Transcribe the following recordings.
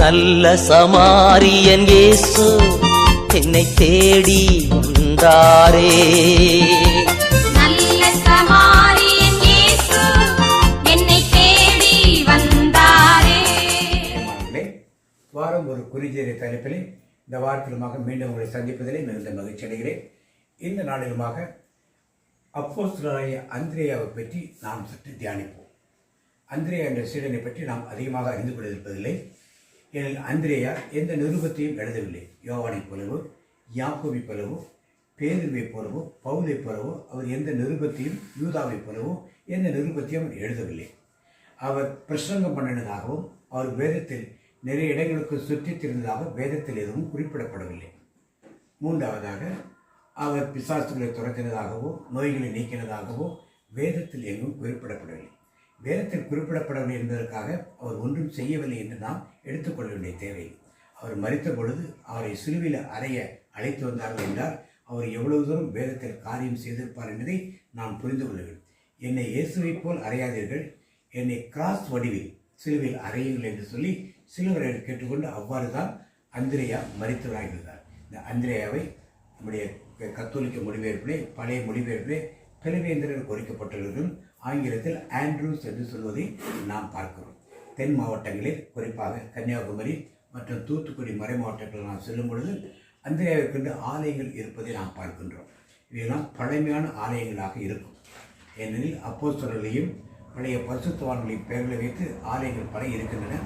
நல்ல சமாரியன் இயேசு என்னை தேடி வந்தாரே. நல்ல சமாரியன் இயேசு என்னை தேடி வந்தாரே. பிரியமானவர்களே, வாரம் ஒரு குறிஞ்செய்தி தலைப்பிலே இந்த வாரத்திலுமாக மீண்டும் உங்களை சந்திப்பதிலே மிகுந்த மகிழ்ச்சி அடைகிறேன். இந்த நாளிலுமாக அப்போஸ்தலராகிய அந்திரேயாவை பற்றி நாம் சற்று தியானிப்போம். அந்திரேயா என்ற சீடனை பற்றி நாம் அதிகமாக அறிந்து கொண்டிருப்பதில்லை ஏனெனில் அந்திரேயார் எந்த நிருபத்தையும் எழுதவில்லை. யோவானைப் போலவோ யாக்கோபை போலவோ பேதுருவைப் போலவோ பவுலைப் போலவோ அவர் எந்த நிருபத்தையும் யூதாவைப் போலவோ எந்த நிருபத்தையும் அவர் எழுதவில்லை. அவர் பிரசங்கம் பண்ணினதாகவும் அவர் வேதத்தில் நிறைய இடங்களுக்கு சுற்றித் திரிந்ததாக வேதத்தில் எதுவும் குறிப்பிடப்படவில்லை. மூன்றாவதாக அவர் பிசாசுகளை துரத்தினதாகவோ நோய்களை நீக்கினதாகவோ வேதத்தில் எங்கும் குறிப்பிடப்படவில்லை. வேதத்தில் குறிப்பிடப்படவில்லை என்பதற்காக அவர் ஒன்றும் செய்யவில்லை என்று நாம் எடுத்துக்கொள்ள வேண்டிய தேவை. அவர் மறித்த பொழுது அவரை சிலுவையில் அறைய அழைத்து வந்தார்கள் என்றால் அவர் எவ்வளவு தூரம் வேதத்தில் காரியம் செய்திருப்பார் என்பதை நாம் புரிந்து கொள்ள வேண்டும். என்னை இயேசுவைப் போல் அறையாதீர்கள். என்னை கிராஸ் வடிவில் சிலுவையில் அறையுங்கள் என்று சொல்லி சிலுவரையில் கேட்டுக்கொண்டு அவ்வாறு தான் அந்திரேயா மறித்தவராக இருந்தார். இந்த அந்திரேயாவை நம்முடைய கத்தோலிக்க மொழிபெயர்ப்பிலே பழைய மொழிபெயர்ப்பிலே பிளவேந்திரன் குறிக்கப்பட்டுள்ளதும் ஆங்கிலத்தில் ஆண்ட்ரூஸ் என்று சொல்வதை நாம் பார்க்கிறோம். தென் மாவட்டங்களில் குறிப்பாக கன்னியாகுமரி மற்றும் தூத்துக்குடி மறை மாவட்டங்களில் நாம் செல்லும் பொழுது அந்திரேயாவிற்கென்று ஆலயங்கள் இருப்பதை நாம் பார்க்கின்றோம். இவையெல்லாம் பழமையான ஆலயங்களாக இருக்கும். ஏனெனில் அப்போஸ்தலர்களையும் பழைய பரிசுத்தவான்களின் பெயர்களை வைத்து ஆலயங்கள் பல இருக்கின்றன.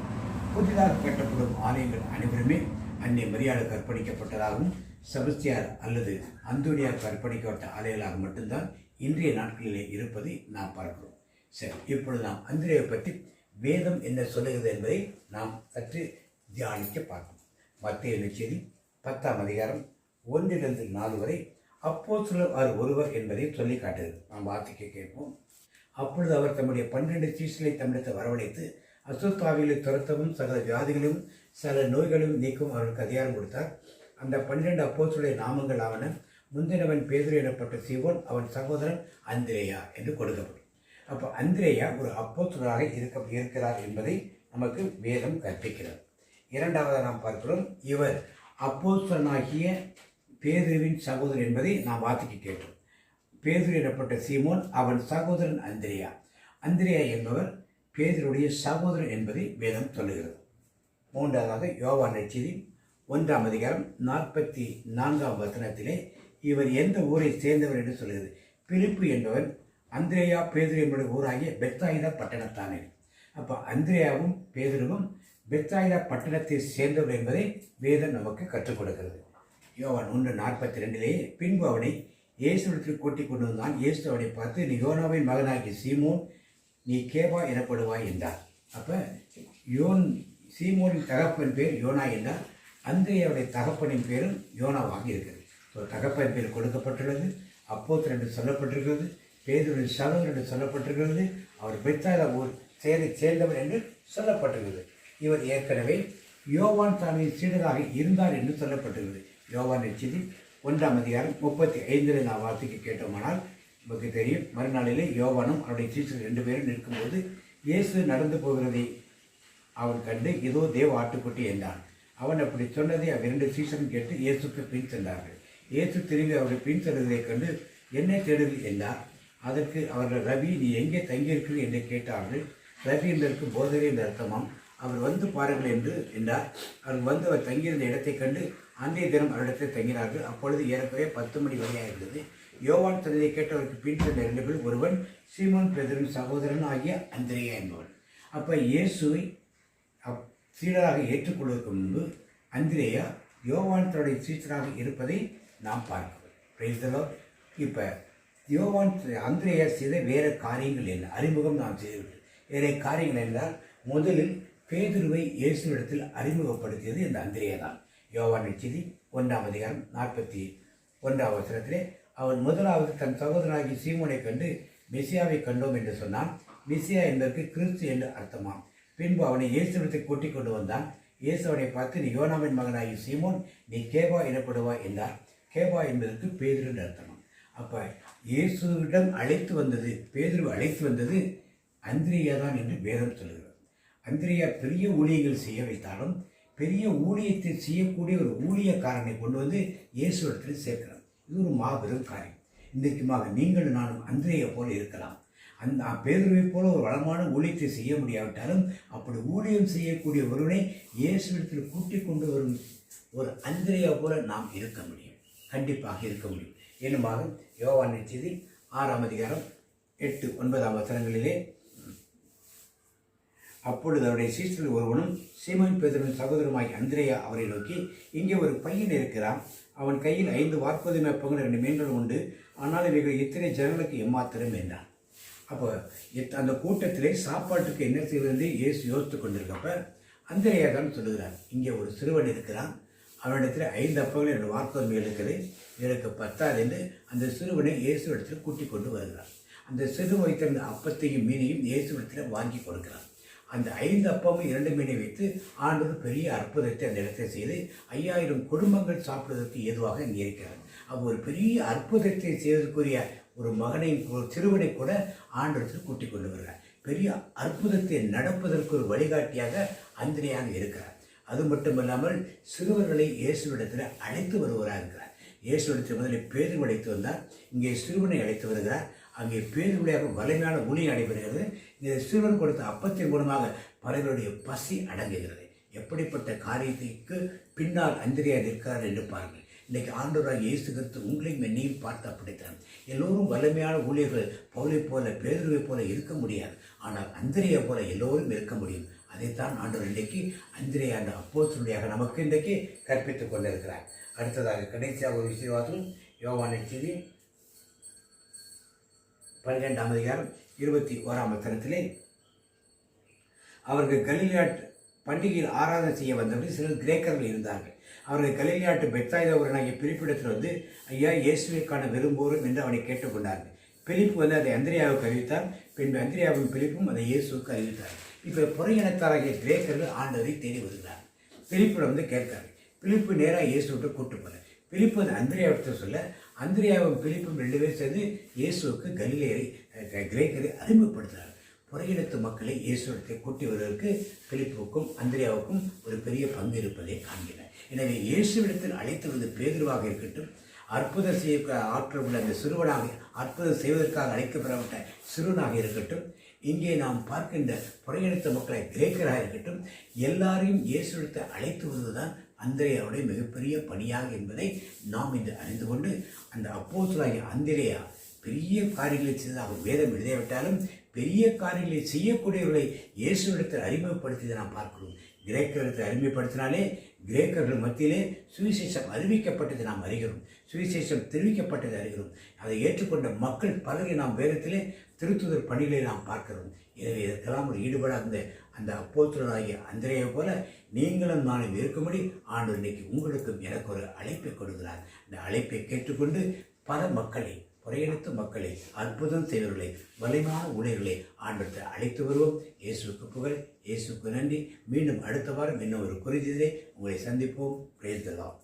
புதிதாக கட்டப்படும் ஆலயங்கள் அனைவருமே அன்னை மரியாதை கற்பணிக்கப்பட்டதாகவும் செபஸ்தியார் அல்லது அந்தோனியார் கற்பனைக்கப்பட்ட ஆலயங்களாக மட்டும்தான் இன்றைய நாட்களிலே இருப்பதை நாம் பார்க்கிறோம். சரி இப்பொழுது நாம் அந்திரியை பற்றி வேதம் என்ன சொல்லுகிறது என்பதை நாம் சற்று தியானிக்க பார்ப்போம். மத்திய நிச்சயதி பத்தாம் அதிகாரம் ஒன்றிலிருந்து நாலு வரை அப்போ அவர் ஒருவர் என்பதை சொல்லி காட்டுகிறது. நாம் வார்த்தைக்கு கேட்போம். அப்பொழுது அவர் தம்முடைய பன்னிரண்டு சீசலை தமிழத்தை வரவழைத்து அசுத்தாவிகளை துரத்தவும் சகல வியாதிகளையும் சில நோய்களையும் நீக்கும் அவர்களுக்கு அதிகாரம் கொடுத்தார். அந்த பன்னிரண்டு அப்போசுடைய நாமங்கள் ஆவன முந்தினவன் பேதுரு எனப்பட்ட சீவோன் அவன் சகோதரன் அந்திரேயா என்று கொடுக்கப்படும். அப்போ அந்திரேயா ஒரு அப்போஸ்தலராக இருக்க இருக்கிறார் என்பதை நமக்கு வேதம் கற்பிக்கிறது. இரண்டாவதாக நாம் பார்க்கிறோம் இவர் அப்போஸ்தலனாகிய பேதுருவின் சகோதரன் என்பதை நாம் வாசிக்க கேட்டோம். பேதுரு எனப்பட்ட சீமோன் அவன் சகோதரன் அந்திரியா. அந்திரியா என்பவர் பேதருடைய சகோதரன் என்பதை வேதம் சொல்லுகிறது. மூன்றாவதாக யோவான் நட்சத்திரம் ஒன்றாம் அதிகாரம் நாற்பத்தி நான்காம் வசனத்திலே இவர் எந்த ஊரை சேர்ந்தவர் என்று சொல்கிறது பிலிப்பு என்பவன் அந்திரேயா பேதுரு என்பது ஊராகிய பெத்தாயுதா பட்டணத்தானே. அப்போ அந்திரேயாவும் பேதுருவும் பெத்தாயுதா பட்டணத்தை சேர்ந்தவர் என்பதை வேதம் நமக்கு கற்றுக் கொடுக்கிறது. யோவான் ஒன்று நாற்பத்தி ரெண்டிலேயே பின்பு அவனை இயேசுடத்தில் கூட்டிக் கொண்டு வந்தான். இயேசு அவனை பார்த்து நீ யோனாவின் மகனாகிய சீமோன் நீ கேபா எனப்படுவாய் என்றார். அப்போ யோன் சீமோனின் தகப்பன் பேர் யோனா என்றார். அந்திரேயாவுடைய தகப்பனின் பேரும் யோனாவாக இருக்கிறது. ஸோ தகப்பன் பேர் கொடுக்கப்பட்டுள்ளது. அப்போது ரெண்டு சொல்லப்பட்டிருக்கிறது. பேதுருவின் சகோதரன் என்று சொல்லப்பட்டிருக்கிறது. அவர் பெத்தாத ஊர் சேரை சேர்ந்தவர் என்று சொல்லப்பட்டிருக்கிறது. இவர் ஏற்கனவே யோவான் தானே சீடராக இருந்தார் என்று சொல்லப்பட்டிருக்கிறது. யோவான் செய்தி ஒன்றாம் அதிகாரம் முப்பத்தி ஐந்தில் நான் வார்த்தைக்கு கேட்டோமானால் நமக்கு தெரியும். மறுநாளிலே யோவானும் அவருடைய சீசர் ரெண்டு பேரும் நிற்கும்போது இயேசு நடந்து போகிறதை அவன் கண்டு இதோ தேவ ஆட்டுக்குட்டி என்றான். அவன் அப்படி சொன்னதை இரண்டு சீசன் கேட்டு இயேசுக்கு பின் சென்றார்கள். இயேசு திரும்பி அவரை பின் செல்வதைக் கண்டு என்ன தேடுங்கள் என்றார் அதற்கு அவர்கள் ரவி நீ எங்கே தங்கியிருக்கிறீர்கள் என்று கேட்டார்கள். ரவி என்பதற்கு போதகர் என்ற அர்த்தமாம். அவர் வந்து பாருங்கள் என்று என்றார். அவர் வந்து அவர் தங்கியிருந்த இடத்தை கண்டு அன்றைய தினம் அவரிடத்தில் தங்கினார்கள். அப்பொழுது ஏறக்குறைய பத்து மணி வரையாக இருந்தது யோவான் தந்தையை கேட்டவருக்கு பின் சென்ற இரண்டு பேர் ஒருவன் சீமான் பெதரின் சகோதரன் ஆகிய அந்திரேயா என்பவன். அப்போ இயேசுவை சீடராக ஏற்றுக்கொள்வதற்கு முன்பு அந்திரேயா யோவான் தன்னுடைய சீடராக இருப்பதை நாம் பார்க்கிறோம். பிரைஸ்தலோ இப்போ யோவான் அந்திரேயா செய்த வேறு காரியங்கள் என்ன? அறிமுகம் நாம் செய்திருக்கிறோம் வேறு காரியங்கள் என்றால் முதலில் பேதுருவை இயேசுவிடத்தில் அறிமுகப்படுத்தியது இந்த அந்திரேயா தான். யோவான் செய்தி ஒன்றாம் அதிகாரம் நாற்பத்தி ஒன்றாம் வசனத்திலே அவன் முதலாவது தன் சகோதரனாகி சீமோனை கண்டு மெசியாவை கண்டோம் என்று சொன்னான். மெசியா என்பதற்கு கிறிஸ்து என்று அர்த்தமாம். பின்பு அவனை இயேசுவிடத்தை கூட்டிக் கொண்டு வந்தான். இயேசு அவனை பார்த்து நீ யோனாவின் மகனாகி சீமோன் நீ கேபா எனப்படுவாய் என்றார். கேபா என்பதற்கு பேதுரு என்று அர்த்தமாம் அப்போ இயேசுவிடம் அழைத்து வந்தது பேதுரு அழைத்து வந்தது அந்திரியா தான் என்று வேதம் சொல்கிறார் அந்திரியா பெரிய ஊழியங்கள் செய்ய வைத்தாலும் பெரிய ஊழியத்தை செய்யக்கூடிய ஒரு ஊழியக்காரனை கொண்டு வந்து இயேசு இடத்துல சேர்க்கிறார் இது ஒரு மாபெரும் காரியம். இன்றைக்குமாக நீங்களும் நானும் அந்திரியை போல இருக்கலாம். அந்த பேதுருவை போல ஒரு வளமான ஊழியத்தை செய்ய முடியாவிட்டாலும் அப்படி ஊழியம் செய்யக்கூடிய ஒருவனை இயேசுவிடத்தில் கூட்டிக் கொண்டு வரும் ஒரு அந்திரையா போல நாம் இருக்க முடியும். கண்டிப்பாக இருக்க முடியும். என்னுமாக யோவான் செய்தி ஆறாம் அதிகாரம் எட்டு ஒன்பதாம் வசனங்களிலே அப்பொழுது அவருடைய சீசரில் ஒருவனும் சீமன் பேதரின் சகோதரமாய் அந்திரேயா அவரை நோக்கி இங்கே ஒரு பையன் இருக்கிறான். அவன் கையில் ஐந்து வார்ப்பதுமை பங்கு ரெண்டு மீன்கள் உண்டு. ஆனால் இவைகள் இத்தனை ஜனங்களுக்கு எம்மாத்திரம்? என்றான். அப்போ அந்த கூட்டத்திலே சாப்பாட்டுக்கு என்ன செய்வது இயேசு யோசித்து கொண்டிருக்கப்ப அந்திரேயா தான் சொல்லுகிறார். இங்கே ஒரு சிறுவன் இருக்கிறான். அவனிடத்தில் ஐந்து அப்பங்கள் ரெண்டு வாக்குரிமை இருக்குது. எனக்கு பத்தாதுன்னு அந்த சிறுவனை இயேசு இடத்தில் கூட்டி கொண்டு வருகிறார். அந்த சிறு வைத்திருந்த அப்பத்தையும் மீனையும் இயேசு இடத்துல வாங்கி கொடுக்கிறார் அந்த ஐந்து அப்பமும் இரண்டு மீனை வைத்து ஆண்டவர் பெரிய அற்புதத்தை அந்த இடத்தை செய்து ஐயாயிரம் குடும்பங்கள் சாப்பிடுவதற்கு ஏதுவாக இங்கே இருக்கிறார். அவர் ஒரு பெரிய அற்புதத்தை செய்வதற்குரிய ஒரு மகனை ஒரு சிறுவனை கூட ஆண்டத்தில் கூட்டிக் கொண்டு வருகிறார். பெரிய அற்புதத்தை நடப்பதற்கு ஒரு வழிகாட்டியாக அந்திரியாக இருக்கிறார். அது மட்டுமல்லாமல் சிறுவர்களை இயேசுவிடத்தில் அழைத்து வருவராக இருக்கிறார். இயேசுவிடத்தில் முதலில் பேரும் அழைத்து வந்தார். இங்கே சிறுவனை அழைத்து வருகிறார். அங்கே பேருடையாக வலிமையான ஒளி நடைபெறுகிறது. இந்த சிறுவன் கொடுத்த அப்பத்தின் மூலமாக பலருடைய பசி அடங்குகிறது. எப்படிப்பட்ட காரியத்திற்கு பின்னால் அந்திரியாக இருக்கிறார் என்று பாருங்கள். இன்னைக்கு ஆண்டவராக இயேசு கிறிஸ்து உங்களையும் என்னையும் பார்த்து அப்படித்தான். எல்லோரும் வலிமையான ஊழியர்கள் பவுலை போல பேருவை போல இருக்க முடியாது. ஆனால் அந்திரியை போல எல்லோரும் இருக்க முடியும். அதைத்தான் ஆண்டவர் இன்றைக்கு அந்திரியை அந்த அப்போசனுடையாக நமக்கு இன்றைக்கு கற்பித்துக் கொண்டிருக்கிறார். அடுத்ததாக கடைசியாக ஒரு விசுவாசம் யோவானை செய்தி பன்னிரெண்டாம் அதிகாரம் இருபத்தி ஓராம் வசனத்திலே அவர்கள் கலிலியாட் பண்டிகையில் ஆராதனை செய்ய வந்தவர்கள் சிலர் கிரேக்கர்கள் இருந்தார்கள். அவர்கள் கலிலியாட்டு பெத்தாயுத பிரிப்பிடத்தில் வந்து ஐயா இயேசுவை விரும்புவோரும் என்று அவனை கேட்டுக்கொண்டார்கள். பிலிப்பு வந்து அதை அந்திரியாவுக்கு அறிவித்தார். பின்பு அந்திரியாவும் பிலிப்பும் அதை இயேசுவுக்கு அறிவித்தார். இப்போ புறையினத்தாராகிய கிரேக்கர்கள் ஆண்டவரை தேடி வருகிறார் பிலிப்பிடம் வந்து கேட்கிறார். பிலிப்பு நேராக இயேசுவிட்டு கூட்டு போல பிலிப்பு அந்த அந்திரியாவிட்ட சொல்ல அந்திரியாவும் பிலிப்பும் ரெண்டு பேரும் சேர்ந்து இயேசுவுக்கு கலிலேயரை கிரேக்கரை அறிமுகப்படுத்துகிறார் புறையிடத்து மக்களை இயேசுவிடத்தை கூட்டி வருவதற்கு பிலிப்புக்கும் அந்திரியாவுக்கும் ஒரு பெரிய பங்கு இருப்பதை காண்கிறேன். எனவே இயேசுவிடத்தில் அழைத்து வந்து பேதுருவாக இருக்கட்டும் அற்புதம் செய்ய ஆற்றல் உள்ள அந்த சிறுவனாக அற்புதம் செய்வதற்காக அழைக்கப்படப்பட்ட சிறுவனாக இருக்கட்டும் இங்கே நாம் பார்க்கின்ற புறையெடுத்த மக்களை கிரேக்கராக இருக்கட்டும் எல்லாரையும் இயேசுவிடத்தை அழைத்து வருவதுதான் அந்திரேயாவுடைய மிகப்பெரிய பணியாக என்பதை நாம் இன்று அறிந்து கொண்டு அந்த அப்போஸ்தலனாகிய அந்திரேயா பெரிய காரியங்களை செய்ததாக வேதம் எழுதிவிட்டாலும் பெரிய காரியங்களை செய்யக்கூடியவர்களை இயேசுவிடத்தில் அறிமுகப்படுத்தியதை நாம் பார்க்கிறோம். கிரேக்கர்களுக்கு அறிமுகப்படுத்தினாலே கிரேக்கர்கள் மத்தியிலே சுவிசேஷம் அறிவிக்கப்பட்டதை நாம் அறிகிறோம். சுவிசேஷம் தெரிவிக்கப்பட்டதை அறிகிறோம். அதை ஏற்றுக்கொண்ட மக்கள் பலரை நாம் வேதத்திலே திருத்துதர் பணிகளை நாம் பார்க்கிறோம். எனவே இதற்கெல்லாம் ஒரு ஈடுபாடாக இருந்த அந்த அப்போஸ்தலனாகிய அந்திரையை போல நீங்களும் நானும் இருக்கும்படி ஆண்டு இன்னைக்கு உங்களுக்கும் எனக்கு ஒரு அழைப்பை கொடுக்கிறார். அந்த அழைப்பை கேட்டுக்கொண்டு பல மக்களை புறையெடுத்த மக்களை அற்புதம் செய்வர்களை வலிமான ஊழியர்களை ஆண்டத்தை அழைத்து வருவோம். இயேசுவுக்கு புகழ் இயேசுவுக்கு நன்றி. மீண்டும் அடுத்த வாரம் இன்னும் ஒரு குறிதிலே உங்களை சந்திப்போம். பிரேர்தலாம்